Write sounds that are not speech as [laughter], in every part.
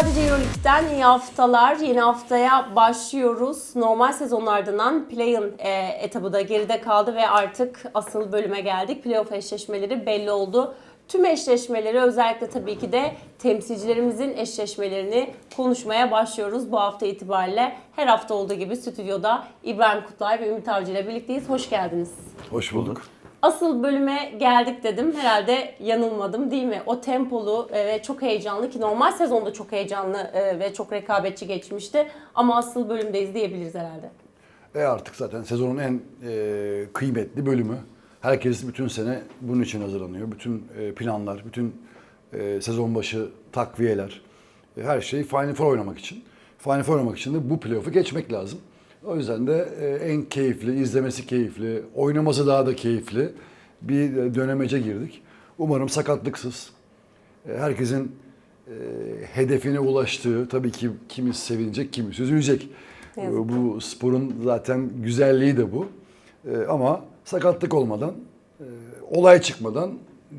Sadece Euroleague'den iyi haftalar. Yeni haftaya başlıyoruz. Normal sezonlardan play-in e, etabı da geride kaldı ve artık asıl bölüme geldik. Playoff eşleşmeleri belli oldu. Tüm eşleşmeleri özellikle tabii ki de temsilcilerimizin eşleşmelerini konuşmaya başlıyoruz bu hafta itibariyle. Her hafta olduğu gibi stüdyoda İbrahim Kutlay ve Ümit Avcı ile birlikteyiz. Hoş geldiniz. Hoş bulduk. Asıl bölüme geldik dedim. Herhalde yanılmadım değil mi? O tempolu e, ve çok heyecanlı ki normal sezonda çok heyecanlı e, ve çok rekabetçi geçmişti. Ama asıl bölümdeyiz diyebiliriz herhalde. E artık zaten sezonun en e, kıymetli bölümü. Herkes bütün sene bunun için hazırlanıyor. Bütün e, planlar, bütün e, sezon başı takviyeler, e, her şey Final Four oynamak için. Final Four oynamak için de bu playoff'u geçmek lazım. O yüzden de e, en keyifli, izlemesi keyifli, oynaması daha da keyifli bir dönemece girdik. Umarım sakatlıksız, e, herkesin e, hedefine ulaştığı, tabii ki kimisi sevinecek, kimisi üzülecek. Bu sporun zaten güzelliği de bu. Ama sakatlık olmadan, olay çıkmadan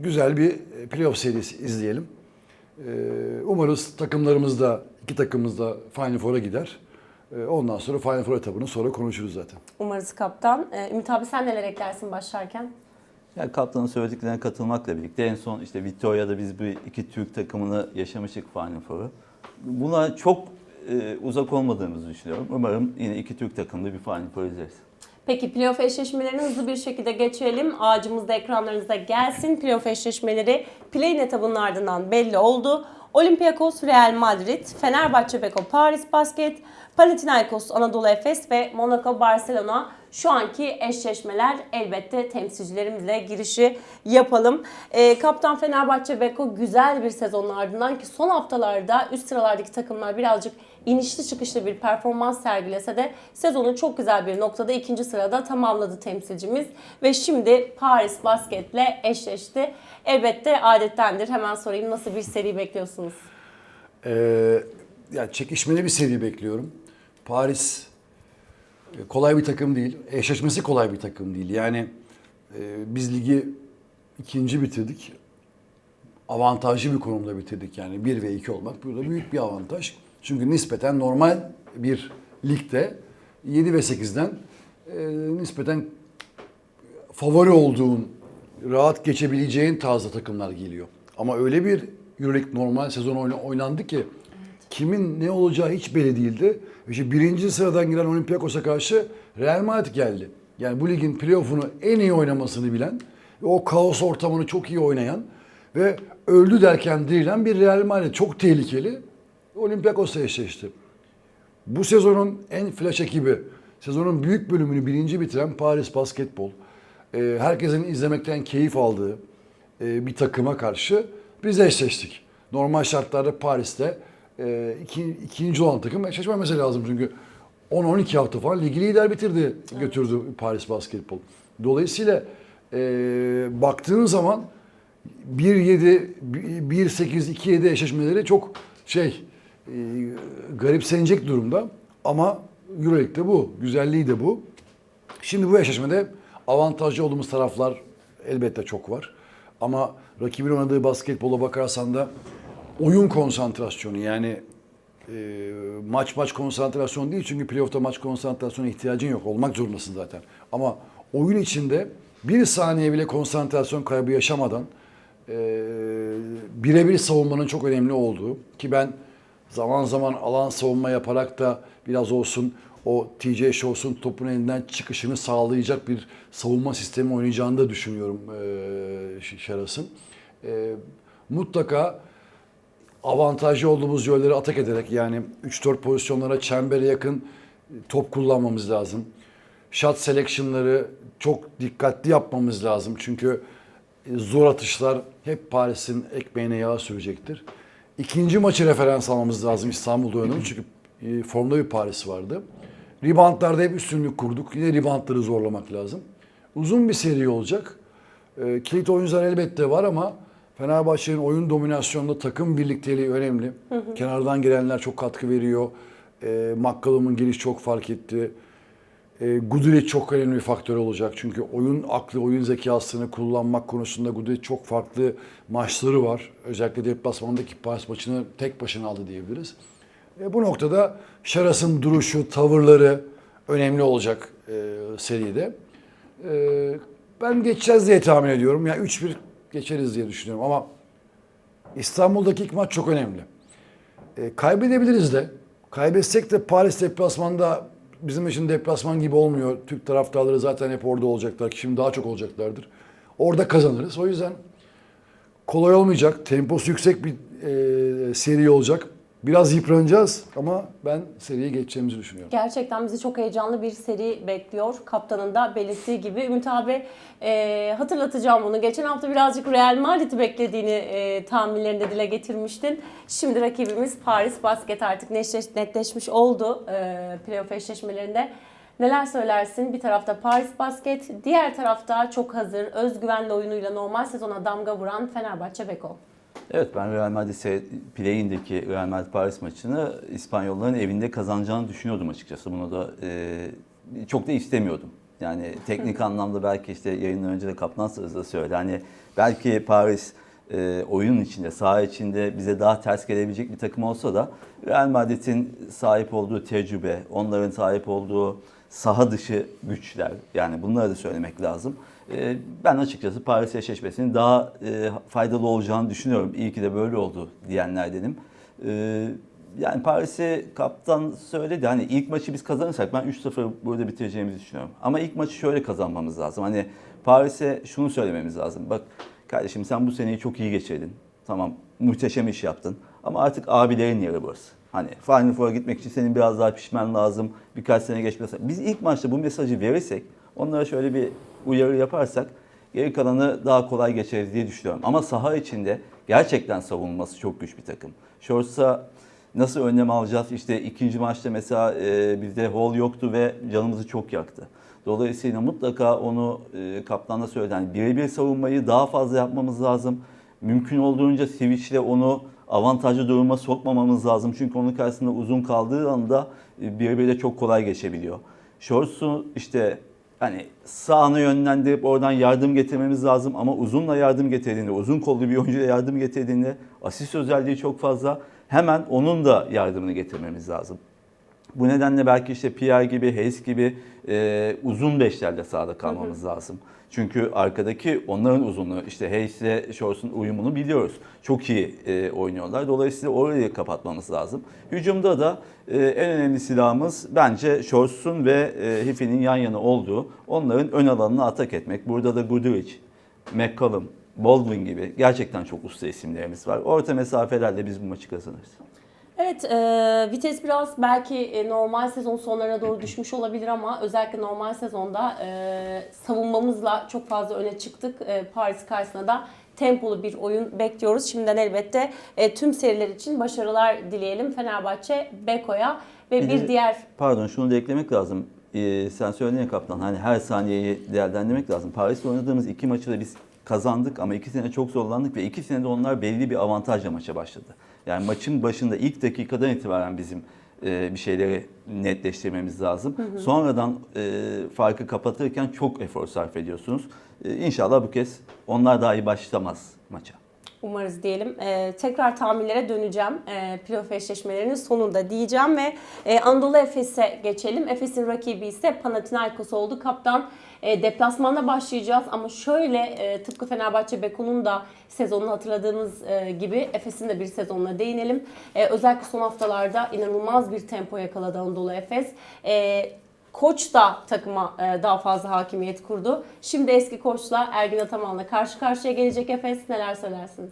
güzel bir playoff serisi izleyelim. Umarız takımlarımız da, iki takımımız da Final Four'a gider. E, ondan sonra Final Four etabını sonra konuşuruz zaten. Umarız kaptan. E, Ümit abi sen neler eklersin başlarken? Yani kaptanın söylediklerine katılmakla birlikte en son işte Victoria'da biz bir iki Türk takımını yaşamıştık Final Four'u. Buna çok e, uzak olmadığımızı düşünüyorum. Umarım yine iki Türk takımlı bir Final Four izleriz. Peki playoff eşleşmelerini hızlı bir şekilde geçelim. Ağacımız da ekranlarınızda gelsin. Playoff eşleşmeleri play-in etabının ardından belli oldu. Olympiakos Real Madrid, Fenerbahçe Beko Paris Basket, Panathinaikos Anadolu Efes ve Monaco Barcelona şu anki eşleşmeler elbette temsilcilerimizle girişi yapalım. Ee, Kaptan Fenerbahçe Beko güzel bir sezonun ardından ki son haftalarda üst sıralardaki takımlar birazcık inişli çıkışlı bir performans sergilese de sezonu çok güzel bir noktada ikinci sırada tamamladı temsilcimiz ve şimdi Paris Basket'le eşleşti. Elbette adettendir. Hemen sorayım nasıl bir seri bekliyorsunuz? Ee, yani çekişmeli bir seri bekliyorum. Paris e, kolay bir takım değil. Eşleşmesi kolay bir takım değil. Yani e, biz ligi ikinci bitirdik. Avantajlı bir konumda bitirdik. Yani 1 ve 2 olmak burada büyük bir avantaj. Çünkü nispeten normal bir ligde 7 ve 8'den e, nispeten favori olduğun, rahat geçebileceğin tarzda takımlar geliyor. Ama öyle bir Euroleague normal sezon oyna- oynandı ki kimin ne olacağı hiç belli değildi. İşte birinci sıradan giren Olympiakos'a karşı Real Madrid geldi. Yani bu ligin playoff'unu en iyi oynamasını bilen, o kaos ortamını çok iyi oynayan ve öldü derken dirilen bir Real Madrid çok tehlikeli. Olympiakos'la eşleşti. Bu sezonun en flash ekibi, sezonun büyük bölümünü birinci bitiren Paris Basketbol. Ee, herkesin izlemekten keyif aldığı e, bir takıma karşı biz eşleştik. Normal şartlarda Paris'te e, iki, ikinci olan takım eşleşmemesi lazım çünkü 10-12 hafta falan ligi lider bitirdi, götürdü Paris Basketbol. Dolayısıyla e, baktığın zaman 1-7, 1-8, 2-7 eşleşmeleri çok şey e, garipsenecek durumda. Ama Euroleague'de bu. Güzelliği de bu. Şimdi bu eşleşmede avantajlı olduğumuz taraflar elbette çok var. Ama rakibin oynadığı basketbola bakarsan da oyun konsantrasyonu yani e, maç maç konsantrasyon değil çünkü playoff'ta maç konsantrasyona ihtiyacın yok. Olmak zorundasın zaten. Ama oyun içinde bir saniye bile konsantrasyon kaybı yaşamadan e, birebir savunmanın çok önemli olduğu ki ben zaman zaman alan savunma yaparak da biraz olsun o TJ Shaws'un topun elinden çıkışını sağlayacak bir savunma sistemi oynayacağını da düşünüyorum e, Şaras'ın. E, mutlaka avantajlı olduğumuz yolları atak ederek yani 3-4 pozisyonlara çembere yakın top kullanmamız lazım. Shot selection'ları çok dikkatli yapmamız lazım. Çünkü e, zor atışlar hep Paris'in ekmeğine yağ sürecektir. İkinci maçı referans almamız lazım İstanbul'da oynanın çünkü e, formda bir Paris vardı. Reboundlarda hep üstünlük kurduk. Yine reboundları zorlamak lazım. Uzun bir seri olacak. E, kilit oyuncular elbette var ama Fenerbahçe'nin oyun dominasyonunda takım birlikteliği önemli. Kenardan gelenler çok katkı veriyor. E, McCollum'un geliş çok fark etti. E, Guduric çok önemli bir faktör olacak. Çünkü oyun aklı, oyun zekasını kullanmak konusunda Guduric çok farklı maçları var. Özellikle deplasmandaki Paris maçını tek başına aldı diyebiliriz. E, bu noktada Şaras'ın duruşu, tavırları önemli olacak e, seride. E, ben geçeceğiz diye tahmin ediyorum. Yani 3-1 geçeriz diye düşünüyorum ama İstanbul'daki ilk maç çok önemli. E, kaybedebiliriz de. Kaybetsek de Paris deplasmanda bizim için deplasman gibi olmuyor. Türk taraftarları zaten hep orada olacaklar. Şimdi daha çok olacaklardır. Orada kazanırız. O yüzden kolay olmayacak. Temposu yüksek bir e, seri olacak. Biraz yıpranacağız ama ben seriye geçeceğimizi düşünüyorum. Gerçekten bizi çok heyecanlı bir seri bekliyor. Kaptanın da belirttiği gibi. Ümit abi e, hatırlatacağım bunu. Geçen hafta birazcık Real Madrid'i beklediğini e, tahminlerinde dile getirmiştin. Şimdi rakibimiz Paris Basket artık netleş- netleşmiş oldu e, playoff eşleşmelerinde. Neler söylersin? Bir tarafta Paris Basket, diğer tarafta çok hazır, özgüvenli oyunuyla normal sezona damga vuran Fenerbahçe Beko. Evet ben Real Madrid play-in'deki Real Madrid Paris maçını İspanyolların evinde kazanacağını düşünüyordum açıkçası. Bunu da e, çok da istemiyordum. Yani teknik anlamda belki işte yayından önce de Kaplan sözde söyledi. Hani belki Paris e, oyun içinde, saha içinde bize daha ters gelebilecek bir takım olsa da Real Madrid'in sahip olduğu tecrübe, onların sahip olduğu saha dışı güçler yani bunları da söylemek lazım. E, Ben açıkçası Paris eşleşmesinin daha e, faydalı olacağını düşünüyorum. İyi ki de böyle oldu diyenlerdenim. E, Yani Paris'e kaptan söyledi hani ilk maçı biz kazanırsak ben 3-0 burada bitireceğimizi düşünüyorum. Ama ilk maçı şöyle kazanmamız lazım. Hani Paris'e şunu söylememiz lazım. Bak kardeşim sen bu seneyi çok iyi geçirdin. Tamam muhteşem iş yaptın. Ama artık abilerin yeri burası. Hani Final Four'a gitmek için senin biraz daha pişmen lazım. Birkaç sene geçmesi. Biz ilk maçta bu mesajı verirsek onlara şöyle bir uyarı yaparsak geri kalanı daha kolay geçeriz diye düşünüyorum. Ama saha içinde gerçekten savunması çok güç bir takım. Shorts'a nasıl önlem alacağız? İşte ikinci maçta mesela e, bizde hol yoktu ve canımızı çok yaktı. Dolayısıyla mutlaka onu e, kaptan da söyledi. Yani birebir savunmayı daha fazla yapmamız lazım. Mümkün olduğunca switchle onu avantajlı duruma sokmamamız lazım. Çünkü onun karşısında uzun kaldığı anda e, birebir de çok kolay geçebiliyor. Shorts'u işte hani sağını yönlendirip oradan yardım getirmemiz lazım ama uzunla yardım getirdiğinde, uzun kollu bir oyuncuya yardım getirdiğinde asist özelliği çok fazla. Hemen onun da yardımını getirmemiz lazım. Bu nedenle belki işte Pierre gibi, Hayes gibi e, uzun beşlerle sahada kalmamız lazım. Çünkü arkadaki onların uzunluğu, işte Hayes ile Shorts'un uyumunu biliyoruz. Çok iyi e, oynuyorlar. Dolayısıyla orayı kapatmamız lazım. Hücumda da e, en önemli silahımız bence Shorts'un ve e, Hiffi'nin yan yana olduğu, onların ön alanına atak etmek. Burada da Guduric, McCollum, Baldwin gibi gerçekten çok usta isimlerimiz var. Orta mesafelerle biz bu maçı kazanırız. Evet, e, vites biraz belki e, normal sezon sonlarına doğru düşmüş olabilir ama özellikle normal sezonda e, savunmamızla çok fazla öne çıktık. E, Paris karşısında da tempolu bir oyun bekliyoruz. Şimdiden elbette e, tüm seriler için başarılar dileyelim Fenerbahçe, Beko'ya ve Bir bir, de- diğer Pardon şunu da eklemek lazım. Ee, sen söyledin ya kaptan hani her saniyeyi değerlendirmek lazım. Paris'te oynadığımız iki maçı da biz kazandık ama iki sene çok zorlandık ve iki senede onlar belli bir avantajla maça başladı. Yani maçın başında ilk dakikadan itibaren bizim e, bir şeyleri netleştirmemiz lazım. Sonradan e, farkı kapatırken çok efor sarf ediyorsunuz. E, inşallah bu kez onlar daha iyi başlamaz maça. Umarız diyelim. Ee, tekrar tahminlere döneceğim. Ee, playoff eşleşmelerinin sonunda diyeceğim ve e, Anadolu Efes'e geçelim. Efes'in rakibi ise Panathinaikos oldu. Kaptan e, deplasmanda başlayacağız ama şöyle e, tıpkı Fenerbahçe Beko'nun da sezonunu hatırladığımız e, gibi Efes'in de bir sezonuna değinelim. E, özellikle son haftalarda inanılmaz bir tempo yakaladı Anadolu Efes. E, Koç da takıma e, daha fazla hakimiyet kurdu. Şimdi eski koçla Ergin Ataman'la karşı karşıya gelecek Efes. Neler söylersiniz?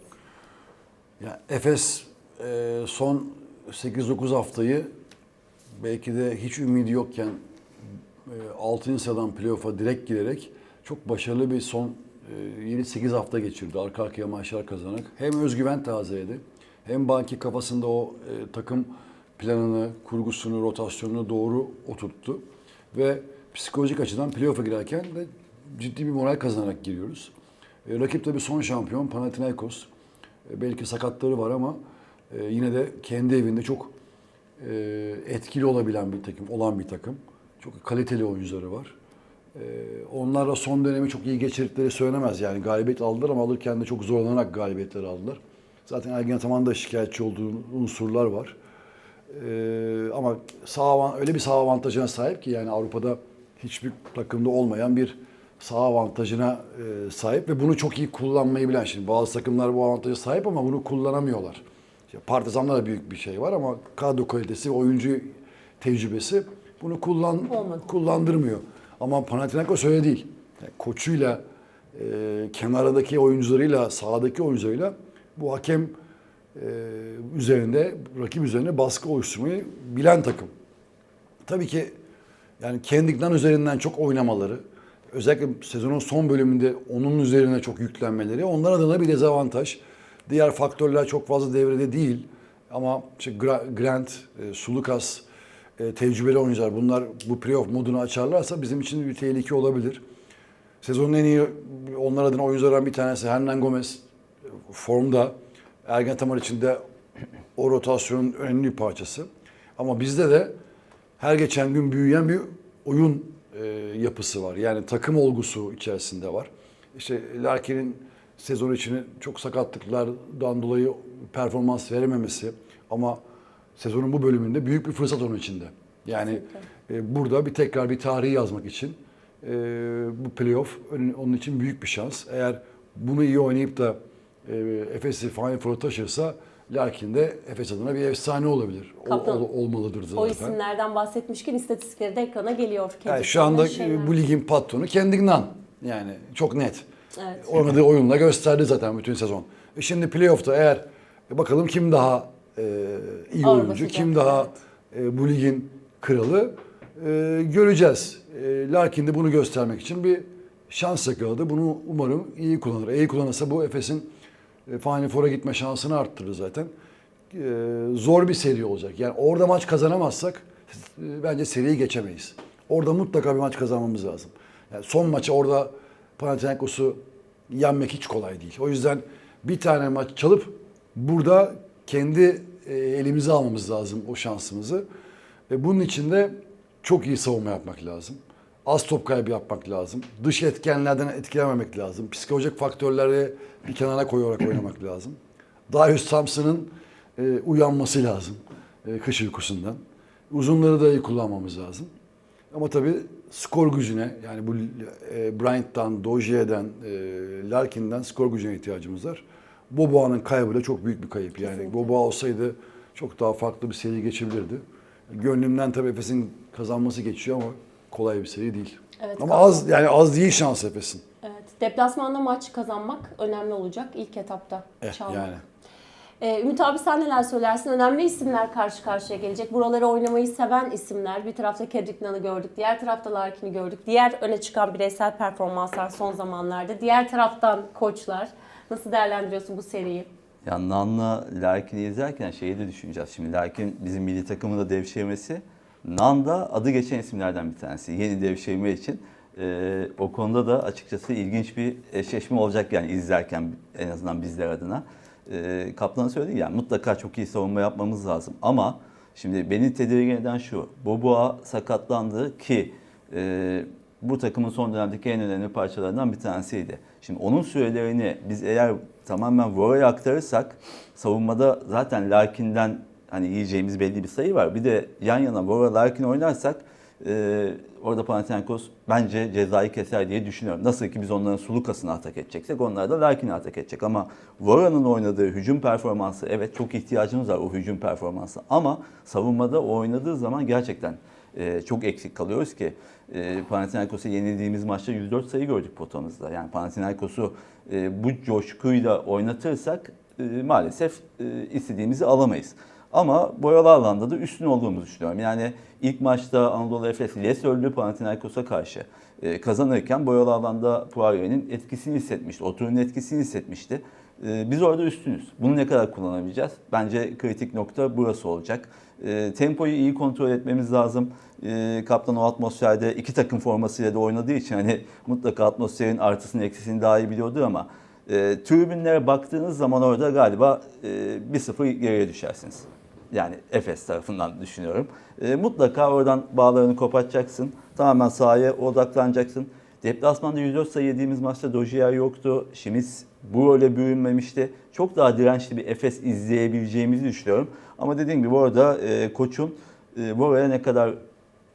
Ya Efes e, son 8-9 haftayı belki de hiç ümidi yokken 6. sıradan playoff'a direkt girerek çok başarılı bir son e, 7-8 hafta geçirdi. Arka arkaya maçlar kazanarak. Hem özgüven tazeledi hem Banki kafasında o e, takım planını, kurgusunu, rotasyonunu doğru oturttu. Ve psikolojik açıdan playoff'a girerken de ciddi bir moral kazanarak giriyoruz. E, rakip tabii son şampiyon Panathinaikos. E, belki sakatları var ama e, yine de kendi evinde çok e, etkili olabilen bir takım, olan bir takım. Çok kaliteli oyuncuları var. Ee, onlarla son dönemi çok iyi geçirdikleri söylenemez. Yani galibiyet aldılar ama alırken de çok zorlanarak galibiyetleri aldılar. Zaten Ergen Ataman'ın da şikayetçi olduğu unsurlar var. Ee, ama sağ öyle bir sağ avantajına sahip ki yani Avrupa'da hiçbir takımda olmayan bir sağ avantajına e, sahip ve bunu çok iyi kullanmayı bilen. Şimdi bazı takımlar bu avantaja sahip ama bunu kullanamıyorlar. İşte Partizan'da da büyük bir şey var ama kadro kalitesi, oyuncu tecrübesi bunu kullan Olmadı. kullandırmıyor. Ama Panathinaikos öyle değil. Yani koçuyla, e, kenardaki oyuncularıyla, sahadaki oyuncularıyla bu hakem e, üzerinde, rakip üzerine baskı oluşturmayı bilen takım. Tabii ki yani Kendrick'den üzerinden çok oynamaları, özellikle sezonun son bölümünde onun üzerine çok yüklenmeleri onlar adına bir dezavantaj. Diğer faktörler çok fazla devrede değil. Ama işte Gra- Grant, e, Sulukas, e, tecrübeli oyuncular bunlar bu playoff modunu açarlarsa bizim için bir tehlike olabilir. Sezonun en iyi onlar adına oyunculardan bir tanesi Hernan Gomez formda. Ergen Tamar için de o rotasyonun önemli bir parçası. Ama bizde de her geçen gün büyüyen bir oyun e, yapısı var. Yani takım olgusu içerisinde var. İşte Larkin'in sezon içini çok sakatlıklardan dolayı performans verememesi ama sezonun bu bölümünde büyük bir fırsat onun içinde. Yani e, burada bir tekrar bir tarihi yazmak için e, bu playoff onun için büyük bir şans. Eğer bunu iyi oynayıp da e, Efes'i Final Four'a taşırsa Larkin de Efes adına bir efsane olabilir. O- Kaptan, ol- olmalıdır zaten. O isimlerden bahsetmişken istatistikleri de ekrana geliyor. Yani şu anda Şeyler. bu ligin patronu Kendrick'den. Yani çok net. Evet. Oynadığı oyunla gösterdi zaten bütün sezon. E şimdi playoff'ta eğer e, bakalım kim daha e, iyi Ağır oyuncu, basacak, kim daha e, bu ligin kralı e, göreceğiz. E, Larkin de bunu göstermek için bir şans yakaladı. Bunu umarım iyi kullanır. İyi kullanırsa bu Efes'in e, Final Four'a gitme şansını arttırır zaten. E, zor bir seri olacak. Yani orada maç kazanamazsak e, bence seriyi geçemeyiz. Orada mutlaka bir maç kazanmamız lazım. Yani son maçı orada Panathinaikos'u yenmek hiç kolay değil. O yüzden bir tane maç çalıp burada kendi elimize almamız lazım o şansımızı. Ve bunun için de çok iyi savunma yapmak lazım. Az top kaybı yapmak lazım. Dış etkenlerden etkilememek lazım. Psikolojik faktörleri bir kenara koyarak oynamak [clears throat] lazım. Darius Thompson'ın e, uyanması lazım e, kış uykusundan. Uzunları da iyi kullanmamız lazım. Ama tabii skor gücüne yani bu e, Bryant'tan, Dojier'den, e, Larkin'den skor gücüne ihtiyacımız var. Boboa'nın kaybı da çok büyük bir kayıp. Yani Kesinlikle. Boboa olsaydı çok daha farklı bir seri geçebilirdi. Gönlümden tabii Efes'in kazanması geçiyor ama kolay bir seri değil. Evet, ama kaldı. az yani az değil şans Efes'in. Evet. Deplasmanda maç kazanmak önemli olacak ilk etapta. Eh, çalmak. yani. Ee, Ümit abi sen neler söylersin? Önemli isimler karşı karşıya gelecek. Buraları oynamayı seven isimler. Bir tarafta Kendrick Nunn'ı gördük. Diğer tarafta Larkin'i gördük. Diğer öne çıkan bireysel performanslar son zamanlarda. Diğer taraftan koçlar. Nasıl değerlendiriyorsun bu seriyi? Ya Nan'la Larkin'i izlerken şeyi de düşüneceğiz. Şimdi Larkin bizim milli takımında devşirmesi. Nan da adı geçen isimlerden bir tanesi. Yeni devşirme için. Ee, o konuda da açıkçası ilginç bir eşleşme olacak yani izlerken en azından bizler adına. Ee, Kaplan söyledi yani mutlaka çok iyi savunma yapmamız lazım. Ama şimdi beni tedirgin eden şu. Boboa sakatlandı ki e, bu takımın son dönemdeki en önemli parçalarından bir tanesiydi. Şimdi onun sürelerini biz eğer tamamen Vora'ya aktarırsak savunmada zaten Larkin'den hani yiyeceğimiz belli bir sayı var. Bir de yan yana Vora Larkin oynarsak e, orada Panathinaikos bence cezayı keser diye düşünüyorum. Nasıl ki biz onların Sulukas'ını atak edeceksek onlar da Larkin'i atak edecek. Ama Vora'nın oynadığı hücum performansı evet çok ihtiyacımız var o hücum performansı. Ama savunmada o oynadığı zaman gerçekten e, çok eksik kalıyoruz ki e, Panathinaikos'a yenildiğimiz maçta 104 sayı gördük potamızda. Yani Panathinaikos'u e, bu coşkuyla oynatırsak e, maalesef e, istediğimizi alamayız. Ama boyalı alanda da üstün olduğumuzu düşünüyorum. Yani ilk maçta Anadolu Efes Lesörlü Panathinaikos'a karşı e, kazanırken boyalı alanda Poirier'in etkisini hissetmişti. Oturun etkisini hissetmişti. E, biz orada üstünüz. Bunu ne kadar kullanabileceğiz? Bence kritik nokta burası olacak. E, tempoyu iyi kontrol etmemiz lazım. E, Kaptan o atmosferde iki takım formasıyla da oynadığı için hani mutlaka atmosferin artısını eksisini daha iyi biliyordur ama e, tribünlere baktığınız zaman orada galiba e, 1-0 geriye düşersiniz. Yani Efes tarafından düşünüyorum. E, mutlaka oradan bağlarını koparacaksın. Tamamen sahaya odaklanacaksın. Deplasmanda 104 sayı yediğimiz maçta Dozier yoktu. Şimiz bu öyle bürünmemişti. Çok daha dirençli bir Efes izleyebileceğimizi düşünüyorum. Ama dediğim gibi orada e, koçun e, Bora'ya ne kadar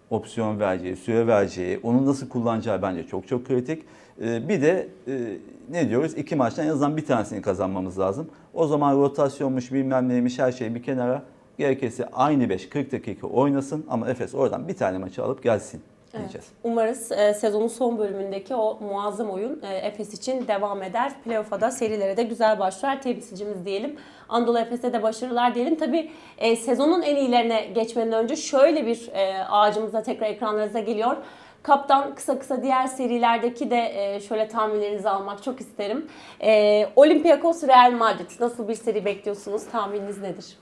opsiyon vereceği, süre vereceği, onu nasıl kullanacağı bence çok çok kritik. E, bir de e, ne diyoruz? İki maçtan en azından bir tanesini kazanmamız lazım. O zaman rotasyonmuş bilmem neymiş her şey bir kenara. Gerekirse aynı 5 40 dakika oynasın ama Efes oradan bir tane maçı alıp gelsin diyeceğiz. Umarız e, sezonun son bölümündeki o muazzam oyun e, Efes için devam eder. Playoff'a da serilere de güzel başlar. Temsilcimiz diyelim. Anadolu Efes'e de başarılar diyelim. Tabii e, sezonun en iyilerine geçmeden önce şöyle bir e, ağacımıza tekrar ekranlarınıza geliyor. Kaptan kısa kısa diğer serilerdeki de e, şöyle tahminlerinizi almak çok isterim. E, Olympiakos Real Madrid nasıl bir seri bekliyorsunuz? Tahmininiz nedir?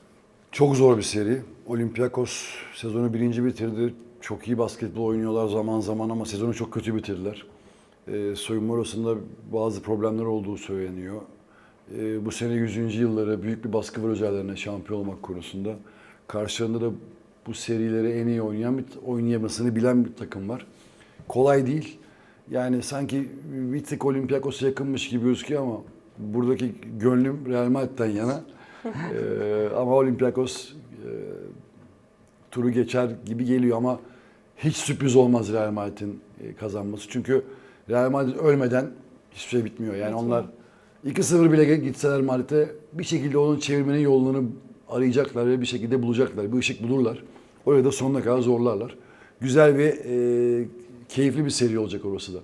Çok zor bir seri. Olympiakos sezonu birinci bitirdi. Çok iyi basketbol oynuyorlar zaman zaman ama sezonu çok kötü bitirdiler. Ee, soyunma odasında bazı problemler olduğu söyleniyor. Ee, bu sene 100. yılları büyük bir baskı var üzerlerine şampiyon olmak konusunda. Karşılarında da bu serileri en iyi oynayan, bir, oynayamasını bilen bir takım var. Kolay değil. Yani sanki bir tık Olympiakos'a yakınmış gibi gözüküyor ama buradaki gönlüm Real Madrid'den yana. [laughs] Ee, ama Olympiakos e, turu geçer gibi geliyor ama hiç sürpriz olmaz Real Madrid'in e, kazanması. Çünkü Real Madrid ölmeden hiçbir şey bitmiyor. Yani onlar 2-0 bile gitseler Madrid'e bir şekilde onun çevirmenin yolunu arayacaklar ve bir şekilde bulacaklar. Bir ışık bulurlar. Oraya da sonuna kadar zorlarlar. Güzel ve e, keyifli bir seri olacak orası da.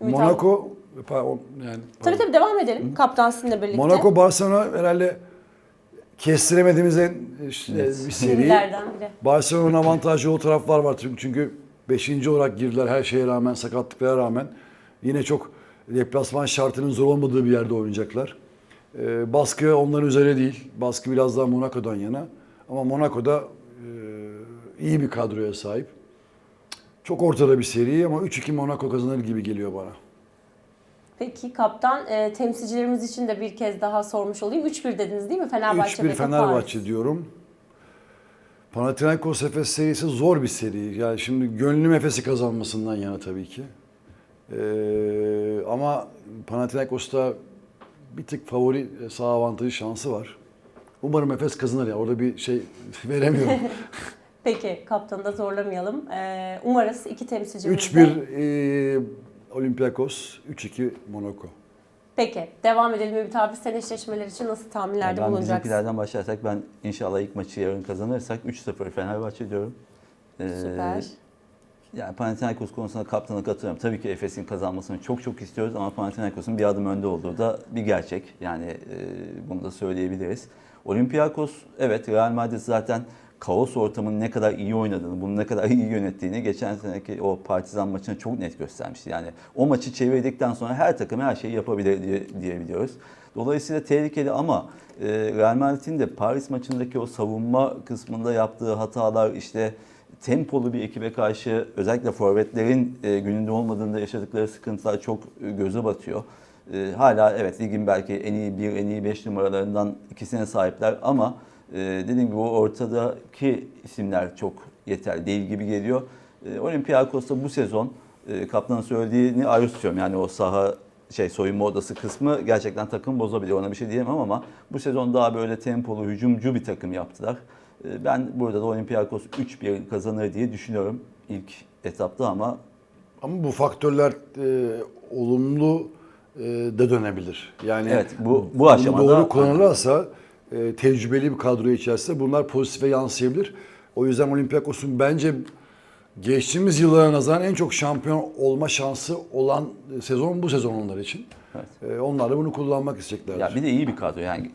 Ümit Monaco pardon, yani Tabii tabii devam edelim. Kaptan sizinle birlikte. Monaco Barcelona herhalde kestiremediğimiz en işte bir seri. serilerden biri. Barcelona'nın avantajı o taraflar var çünkü- çünkü 5. olarak girdiler her şeye rağmen sakatlıklara rağmen yine çok deplasman şartının zor olmadığı bir yerde oynayacaklar. Ee, baskı onların üzerine değil. Baskı biraz daha Monaco'dan yana. Ama Monaco'da e, iyi bir kadroya sahip. Çok ortada bir seri ama 3-2 Monaco kazanır gibi geliyor bana. Peki kaptan e, temsilcilerimiz için de bir kez daha sormuş olayım. 3-1 dediniz değil mi? Fenerbahçe 3-1 ve Fenerbahçe Paris. diyorum. Panathinaikos Efes serisi zor bir seri. Yani şimdi gönlüm Efes'i kazanmasından yana tabii ki. Ee, ama Panathinaikos'ta bir tık favori sağ avantajı şansı var. Umarım Efes kazanır ya. Orada bir şey [laughs] veremiyorum. Peki kaptanı da zorlamayalım. E, umarız iki temsilcimiz de... 3-1 e, Olympiakos, 3-2 Monaco. Peki devam edelim. Ümit abi sen eşleşmeler için nasıl tahminlerde ben bulunacaksın? bizimkilerden başlarsak ben inşallah ilk maçı yarın kazanırsak 3-0 Fenerbahçe diyorum. Ee, Süper. Yani Panathinaikos konusunda kaptana katılıyorum. Tabii ki Efes'in kazanmasını çok çok istiyoruz ama Panathinaikos'un bir adım önde olduğu da bir gerçek. Yani e, bunu da söyleyebiliriz. Olympiakos evet Real Madrid zaten kaos ortamının ne kadar iyi oynadığını, bunu ne kadar [laughs] iyi yönettiğini geçen seneki o Partizan maçına çok net göstermişti. Yani o maçı çevirdikten sonra her takım her şeyi yapabilir diye, diyebiliyoruz. Dolayısıyla tehlikeli ama e, Real Madrid'in de Paris maçındaki o savunma kısmında yaptığı hatalar işte tempolu bir ekibe karşı özellikle forvetlerin e, gününde olmadığında yaşadıkları sıkıntılar çok e, göze batıyor. E, hala evet ligin belki en iyi bir, en iyi beş numaralarından ikisine sahipler ama e, dediğim gibi o ortadaki isimler çok yeterli değil gibi geliyor. E, Olympiakos'ta bu sezon e, kaptanın söylediğini ayrı tutuyorum. Yani o saha şey soyunma odası kısmı gerçekten takım bozabilir. Ona bir şey diyemem ama bu sezon daha böyle tempolu, hücumcu bir takım yaptılar. Ee, Ben burada da Olympiakos 3-1 kazanır diye düşünüyorum ilk etapta ama Ama bu faktörler e, olumlu e, de dönebilir. Yani Evet, bu- bu aşamada- doğru kullanırlarsa e, tecrübeli bir kadro içerisinde bunlar pozitife yansıyabilir. O yüzden Olympiakos'un bence geçtiğimiz yıllara nazaran en çok şampiyon olma şansı olan sezon bu sezon onlar için. Evet. E, onlar da bunu kullanmak isteyeceklerdir. ya bir de iyi bir kadro. Yani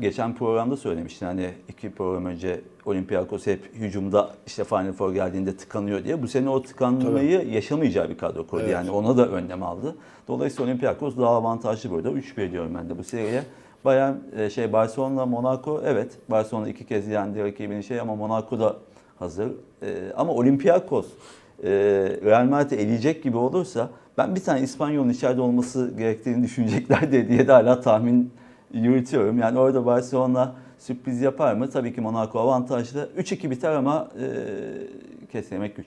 geçen programda söylemiştin hani iki program önce Olympiakos hep hücumda işte Final Four geldiğinde tıkanıyor diye. Bu sene o tıkanmayı yaşamayacağı bir kadro kurdu. Evet. Yani ona da önlem aldı. Dolayısıyla Olympiakos daha avantajlı burada. 3-1 diyorum ben de bu seriye. Bayern e, şey Barcelona Monaco evet Barcelona iki kez yendi rakibini şey ama Monaco da hazır. E, ama Olympiakos e, Real Madrid'i eleyecek gibi olursa ben bir tane İspanyol'un içeride olması gerektiğini düşünecekler de diye de hala tahmin yürütüyorum. Yani orada Barcelona sürpriz yapar mı? Tabii ki Monaco avantajlı. 3-2 biter ama e, keslemek güç.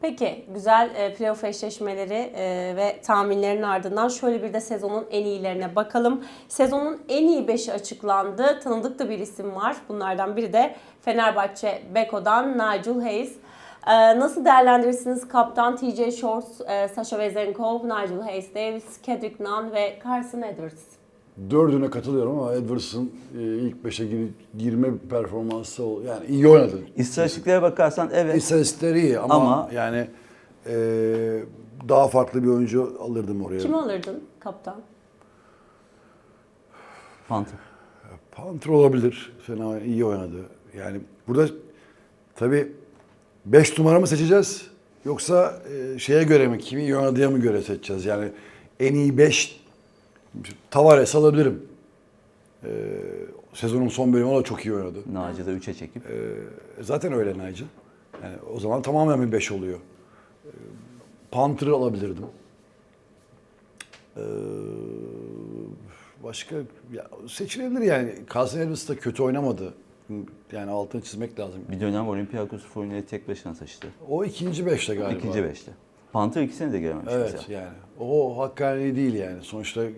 Peki güzel e, playoff eşleşmeleri e, ve tahminlerin ardından şöyle bir de sezonun en iyilerine bakalım. Sezonun en iyi 5'i açıklandı. Tanıdık da bir isim var. Bunlardan biri de Fenerbahçe Beko'dan Nigel Hayes. E, nasıl değerlendirirsiniz kaptan TJ Shorts, e, Sasha Vezenkov, Nigel Hayes Davis, Kendrick Nunn ve Carson Edwards? Dördüne katılıyorum ama Edwards'ın e, ilk beşe gir- girme performansı yani iyi oynadı. İstatistiklere bakarsan evet. İstatistikleri iyi ama, Ama- yani e, daha farklı bir oyuncu alırdım oraya. Kimi alırdın kaptan? Panther. Panther olabilir. Fena iyi oynadı. Yani burada tabii 5 numara mı seçeceğiz? Yoksa e, şeye göre mi? Kimi iyi oynadığı mı göre seçeceğiz? Yani en iyi 5 Tavares alabilirim. E, sezonun son bölümü o da çok iyi oynadı. Naci de 3'e çekip. E, zaten öyle Nigel. Yani o zaman tamamen bir 5 oluyor. E, Panther'ı alabilirdim. E, başka ya, seçilebilir yani. Carson Edwards da kötü oynamadı. Yani altını çizmek lazım. Bir dönem Olympiakos formülleri tek başına taşıdı. O ikinci beşte galiba. İkinci beşte. Panther ikisini de girememiş Evet mesela. yani. O hakkani değil yani. Sonuçta e,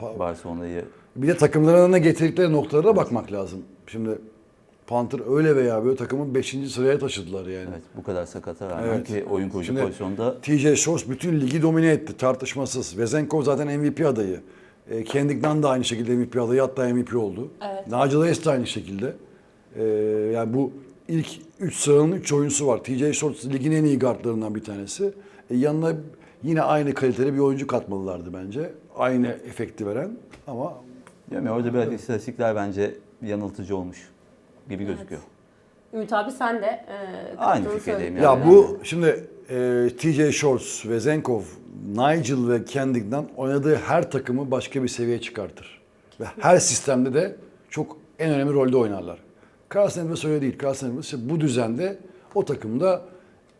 pa- Barcelona'yı bir de takımlarına getirdikleri noktalara bakmak lazım. Şimdi Panther öyle veya böyle takımın 5. sıraya taşıdılar yani. evet, bu kadar sakata rağmen Evet. ki oyun kurucu Şimdi- pozisyonda TJ Shorts bütün ligi domine etti tartışmasız. Vezenkov zaten MVP adayı. E, Kendrick da aynı şekilde MVP adayı hatta MVP oldu. Evet. Nigel Hayes de aynı şekilde. E, yani bu ilk 3 sıranın 3 oyuncusu var. TJ Shorts ligin en iyi guardlarından bir tanesi. E, yanına yine aynı kaliteli bir oyuncu katmalılardı bence. Aynı efekti veren ama Diyorum ya orada biraz istatistikler bence yanıltıcı olmuş gibi gözüküyor. Ümit abi sen de e, Aynı fikirdeyim söyle. Ya Yani. bu şimdi e, TJ Shorts, Vezenkov, Nigel ve Kendrick'den oynadığı her takımı başka bir seviyeye çıkartır. Ve her sistemde de çok en önemli rolde oynarlar. Carson Edwards öyle değil. Carson Edwards bu düzende o takımda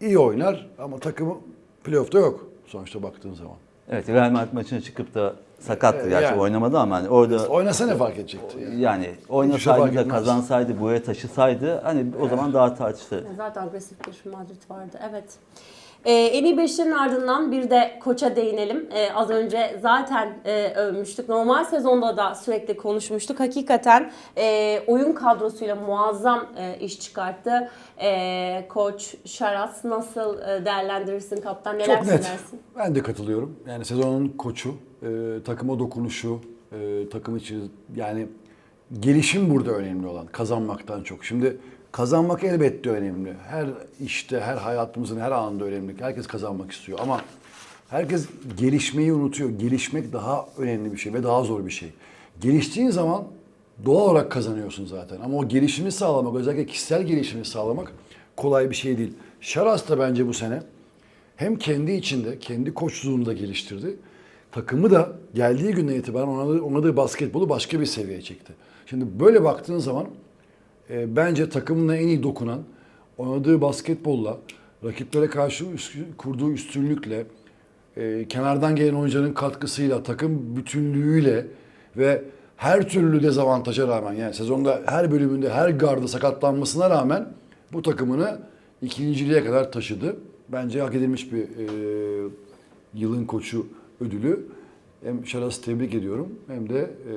iyi oynar ama takımı playoff'ta yok sonuçta baktığın zaman. Evet Real Madrid maçına çıkıp da sakattı Evet, gerçi yani. oynamadı ama hani orada Oynasa ne fark edecekti? Yani. yani şey oynasaydı fark da kazansaydı buraya taşısaydı hani o zaman daha tartışılır. Zaten agresif bir Madrid vardı. Evet. Ee, en iyi beşlerin ardından bir de koça değinelim. Ee, az önce zaten e, övmüştük. Normal sezonda da sürekli konuşmuştuk. Hakikaten e, oyun kadrosuyla muazzam e, iş çıkarttı. E, koç Şaras nasıl e, değerlendirirsin kaptan? Neler Çok net. söylersin? Ben de katılıyorum. Yani sezonun koçu, e, takıma dokunuşu, e, takım içi yani gelişim burada önemli olan kazanmaktan çok. Şimdi kazanmak elbette önemli. Her işte, her hayatımızın her anında önemli. Herkes kazanmak istiyor ama herkes gelişmeyi unutuyor. Gelişmek daha önemli bir şey ve daha zor bir şey. Geliştiğin zaman doğal olarak kazanıyorsun zaten. Ama o gelişimi sağlamak, özellikle kişisel gelişimi sağlamak kolay bir şey değil. Şaras da bence bu sene hem kendi içinde, kendi koçluğunu da geliştirdi. Takımı da geldiği günden itibaren oynadığı, oynadığı basketbolu başka bir seviyeye çekti. Şimdi böyle baktığın zaman e, bence takımına en iyi dokunan, oynadığı basketbolla, rakiplere karşı üst- kurduğu üstünlükle, e, kenardan gelen oyuncuların katkısıyla, takım bütünlüğüyle ve her türlü dezavantaja rağmen yani sezonda her bölümünde her gardı sakatlanmasına rağmen bu takımını ikinciliğe kadar taşıdı. Bence hak edilmiş bir e, yılın koçu ödülü. Hem Şaras'ı tebrik ediyorum hem de e,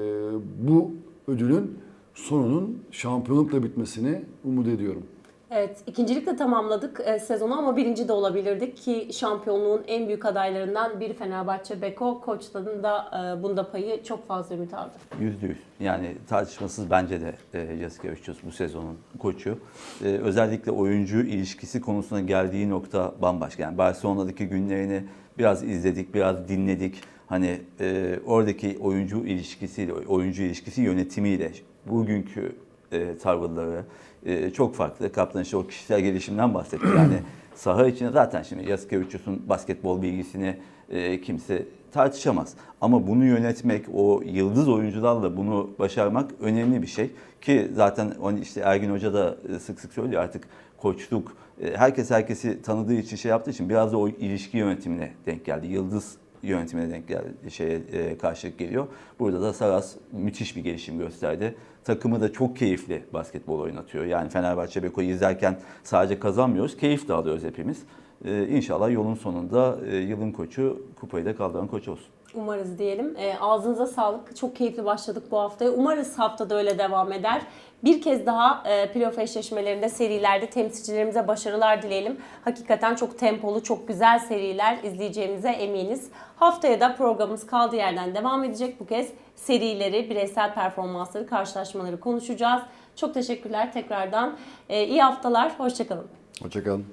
bu ödülün sonunun şampiyonlukla bitmesini umut ediyorum. Evet, ikincilikle tamamladık e, sezonu ama birinci de olabilirdik ki şampiyonluğun en büyük adaylarından biri Fenerbahçe Beko. Koçların da e, bunda payı çok fazla Ümit abi. Yüzde yüz. Yani tartışmasız bence de e, Jasikevičius bu sezonun koçu. E, özellikle oyuncu ilişkisi konusuna geldiği nokta bambaşka. Yani Barcelona'daki günlerini biraz izledik, biraz dinledik. Hani e, oradaki oyuncu ilişkisiyle, oyuncu ilişkisi yönetimiyle bugünkü e, tavırları e, çok farklı. Kaptan işte o kişisel gelişimden bahsetti. Yani [clears throat] saha içinde zaten şimdi Jasikevičius'un basketbol bilgisini e, kimse tartışamaz. Ama bunu yönetmek, o yıldız oyuncularla bunu başarmak önemli bir şey. Ki zaten işte Ergin Hoca da e, sık sık söylüyor artık koçluk, e, herkes herkesi tanıdığı için şey yaptığı için biraz da o ilişki yönetimine denk geldi. Yıldız yönetimine denk geldi, şeye e, karşılık geliyor. Burada da Saras müthiş bir gelişim gösterdi. Takımı da çok keyifli basketbol oynatıyor. Yani Fenerbahçe Beko'yu izlerken sadece kazanmıyoruz, keyif de alıyoruz hepimiz. E, inşallah yolun sonunda e, yılın koçu kupayı da kaldıran koç olsun. Umarız diyelim. E, ağzınıza sağlık. Çok keyifli başladık bu haftaya. Umarız haftada öyle devam eder. Bir kez daha e, playoff eşleşmelerinde, serilerde temsilcilerimize başarılar dileyelim. Hakikaten çok tempolu, çok güzel seriler izleyeceğimize eminiz. Haftaya da programımız kaldığı yerden devam edecek. Bu kez serileri, bireysel performansları, karşılaşmaları konuşacağız. Çok teşekkürler tekrardan. E, iyi haftalar, hoşçakalın. Hoşçakalın.